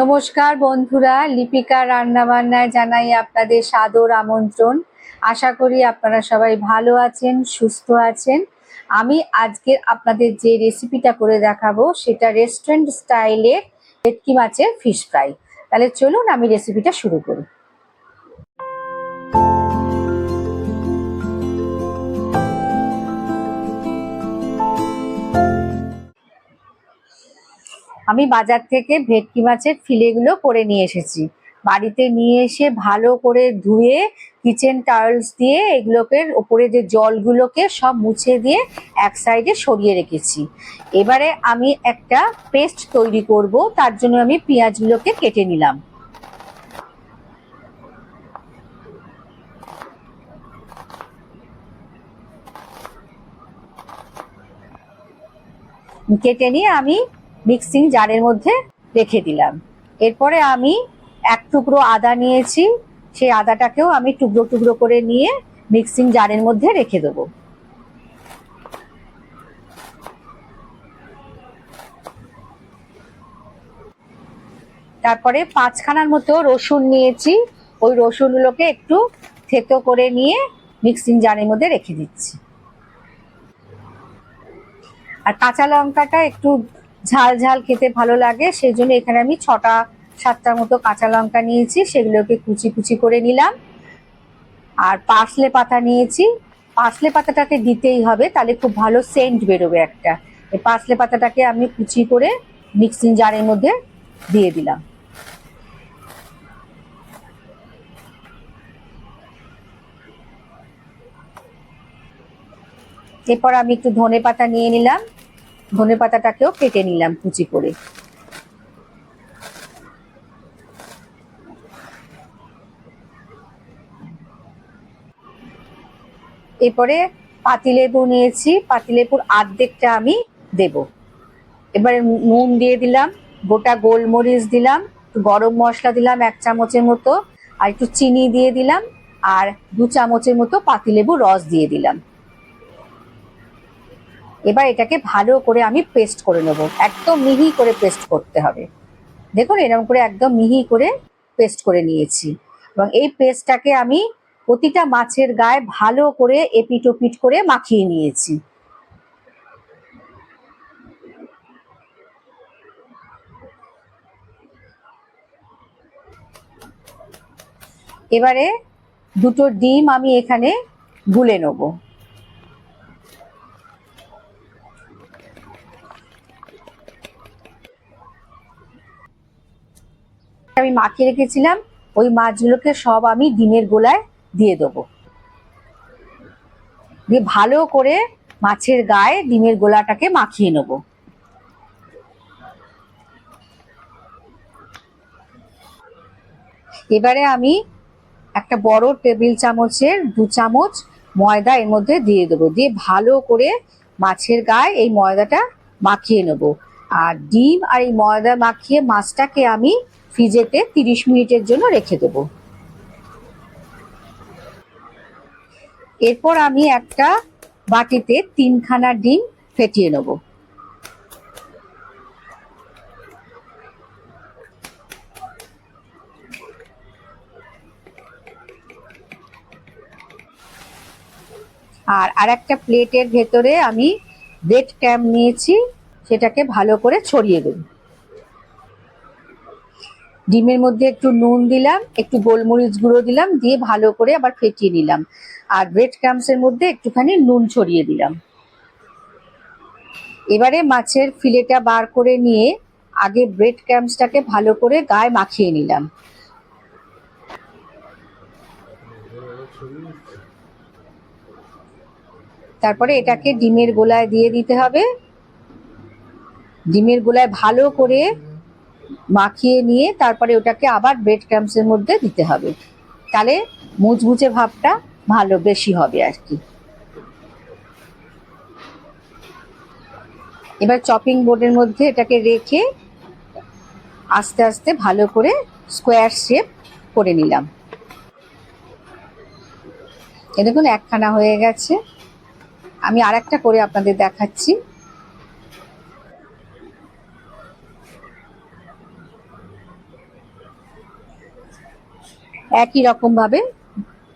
নমস্কার বন্ধুরা, লিপিকা রান্নাবান্নায় জানাই আপনাদের সাদর আমন্ত্রণ। আশা করি আপনারা সবাই ভালো আছেন, সুস্থ আছেন। আমি আজকে আপনাদের যে রেসিপিটা করে দেখাবো, সেটা রেস্টুরেন্ট স্টাইলে ভেটকি মাছের ফিশ ফ্রাই তাহলে চলুন আমি রেসিপিটা শুরু করি। আমি বাজার থেকে ভেটকি মাছের ফিলেগুলো করে নিয়ে এসেছি। বাড়িতে নিয়ে এসে ভালো করে ধুয়ে কিচেন টাওয়েলস দিয়ে এগুলোকে ওপরে যে জলগুলোকে সব মুছে দিয়ে এক সাইডে সরিয়ে রেখেছি। এবারে আমি একটা পেস্ট তৈরি করব, তার জন্য আমি পেঁয়াজগুলোকে কেটে নিলাম। কেটে নিয়ে আমি মিক্সিং জারের মধ্যে রেখে দিলাম। এরপরে আমি এক টুকরো আদা নিয়েছি। সেই আদাটাকেও আমি টুকরো টুকরো করে নিয়ে মিক্সিং জারের মধ্যে রেখে দেবো। তারপরে পাঁচখানার মতো রসুন নিয়েছি। ওই রসুনগুলোকে একটু থেতো করে নিয়ে মিক্সিং জারের মধ্যে রেখে দিচ্ছি। আর কাঁচা লঙ্কাটা একটু ঝাল ঝাল খেতে ভালো লাগে সেই জন্য এখানে আমি ছটা সাতটার মতো কাঁচা লঙ্কা নিয়েছি, সেগুলোকে কুচি কুচি করে নিলাম। আর পার্সলে পাতা নিয়েছি। পার্সলে পাতাটাকে দিতেই হবে, তাহলে খুব ভালো সেন্ট বেরোবে একটা। এই পার্সলে পাতাটাকে আমি কুচি করে মিক্সিং জারের মধ্যে দিয়ে দিলাম। এরপর আমি একটু ধনে পাতা নিয়ে নিলাম। ধনে পাতাটাকেও কেটে নিলাম কুচি করে। এরপরে পাতিলেবু নিয়েছি, পাতিলেবুর আর্ধেকটা আমি দেব। এবারে নুন দিয়ে দিলাম, গোটা গোলমরিচ দিলাম গরম মশলা দিলাম এক চামচের মতো, আর একটু চিনি দিয়ে দিলাম, আর দু চামচের মতো পাতিলেবু রস দিয়ে দিলাম। এবার এটাকে ভালো করে আমি পেস্ট করে নেব। একদম মিহি করে পেস্ট করতে হবে। দেখুন, এরকম করে একদম মিহি করে পেস্ট করে নিয়েছি। এবং এই পেস্টটাকে আমি প্রতিটা মাছের গায়ে ভালো করে এপিট ওপিট করে মাখিয়ে নিয়েছি। এবারে দুটো ডিম আমি এখানে গুলে নেব। আমি মাখিয়ে রেখেছিলাম, ওই মাছগুলোকে সব আমি ডিমের গোলায় দিয়ে দেবো। দিয়ে ভালো করে মাছের গায়ে ডিমের গোলাটাকে মাখিয়ে নেব। এবারে আমি একটা বড় টেবিল চামচের দু চামচ ময়দা এর মধ্যে দিয়ে দেবো। দিয়ে ভালো করে মাছের গায়ে এই ময়দাটা মাখিয়ে নেব। আর ডিম আর এই ময়দা মাখিয়ে মাছটাকে আমি ফ্রিজেতে তিরিশ মিনিটের জন্য রেখে দেব। এরপর আমি একটা বাটিতে তিনখানা ডিম ফেটিয়ে নেব। আর আরেকটা প্লেটের ভেতরে আমি ব্রেড ক্যাম্প নিয়েছি, সেটাকে ভালো করে ছড়িয়ে দেব। ডিমের মধ্যে একটু নুন দিলাম, একটু গোলমরিচ গুঁড়ো দিলাম, দিয়ে ভালো করে আবার ফেটিয়ে নিলাম। আর ব্রেড ক্রামসের মধ্যে একটুখানি নুন ছড়িয়ে দিলাম। এবারে মাছের ফিলেটা বার করে নিয়ে আগে ব্রেড ক্রামসটাকে ভালো করে গায়ে মাখিয়ে নিলাম। তারপরে এটাকে ডিমের গোলায় দিয়ে দিতে হবে। ডিমের গোলায় ভালো করে মাখিয়ে নিয়ে তারপরে ওটাকে আবার ব্রেড ক্রামসের মধ্যে দিতে হবে। তাহলে মুচমুচে ভাবটা ভালো, বেশি হবে আর কি। এবার চপিং বোর্ডের মধ্যে এটাকে রেখে আস্তে আস্তে ভালো করে স্কোয়ার শেপ করে নিলাম। এ দেখুন, একখানা হয়ে গেছে। আমি আর একটা করে আপনাদের দেখাচ্ছি। একই রকম ভাবে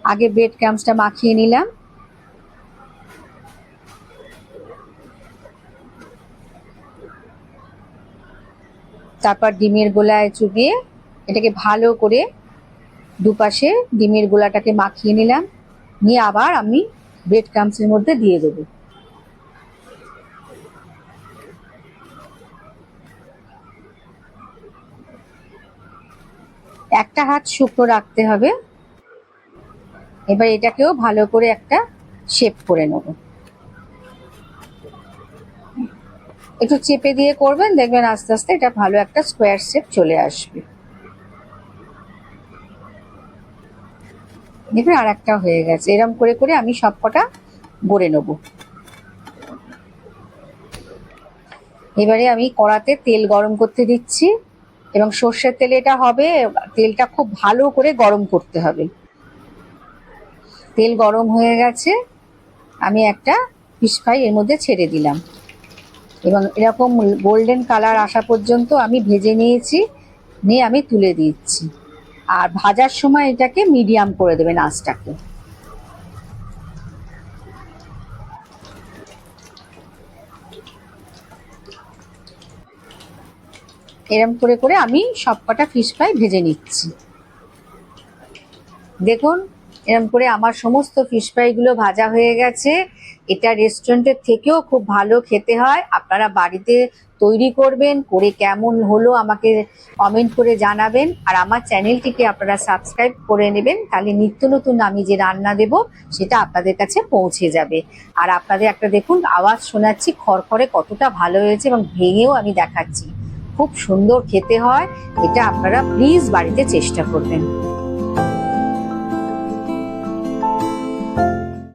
আগে ব্রেড ক্রামসটা মাখিয়ে নিলাম। তারপর ডিমের গোলায় চুবিয়ে এটাকে ভালো করে দুপাশে ডিমের গোলাটাকে মাখিয়ে নিলাম। নিয়ে আবার আমি ব্রেড ক্রামসের মধ্যে দিয়ে দেবো। একটা হাত শুকনো রাখতে হবে। এবার এটাকেও ভালো করে একটা শেপ করে নেব। একটু চেপে দিয়ে করবেন, দেখবেন আস্তে আস্তে এটা ভালো একটা স্কোয়ার শেপ চলে আসবে। দেখবেন আর একটা হয়ে গেছে। এরম করে করে আমি সব কটা গড়ে নেব। এবারে আমি কড়াতে তেল গরম করতে দিচ্ছি। এবং সর্ষের তেলে এটা হবে, তেলটা খুব ভালো করে গরম করতে হবে। তেল গরম হয়ে গেছে, আমি একটা ফিশ ফ্রাই এর মধ্যে ছেড়ে দিলাম। এবং এরকম গোল্ডেন কালার আসা পর্যন্ত আমি ভেজে নিয়েছি, নিয়ে আমি তুলে দিচ্ছি। আর ভাজার সময় এটাকে মিডিয়াম করে দেবেন আঁচটাকে। এরম করে করে আমি সব কটা ফিশ ফ্রাই ভেজে নিচ্ছি। দেখুন, এরম করে আমার সমস্ত ফিশ ফ্রাইগুলো ভাজা হয়ে গেছে। এটা রেস্টুরেন্টের থেকেও খুব ভালো খেতে হয়। আপনারা বাড়িতে তৈরি করবেন, করে কেমন হলো আমাকে কমেন্ট করে জানাবেন। আর আমার চ্যানেলটিকে আপনারা সাবস্ক্রাইব করে নেবেন, তাহলে নিত্য নতুন আমি যে রান্না দেব, সেটা আপনাদের কাছে পৌঁছে যাবে। আর আপনাদের একটা দেখুন, আওয়াজ শোনাচ্ছি, খড়খড়ে কতটা ভালো হয়েছে এবং ভেঙেও আমি দেখাচ্ছি। খুব সুন্দর খেতে হয় এটা আপনারা প্লিজ বাড়িতে চেষ্টা করবেন।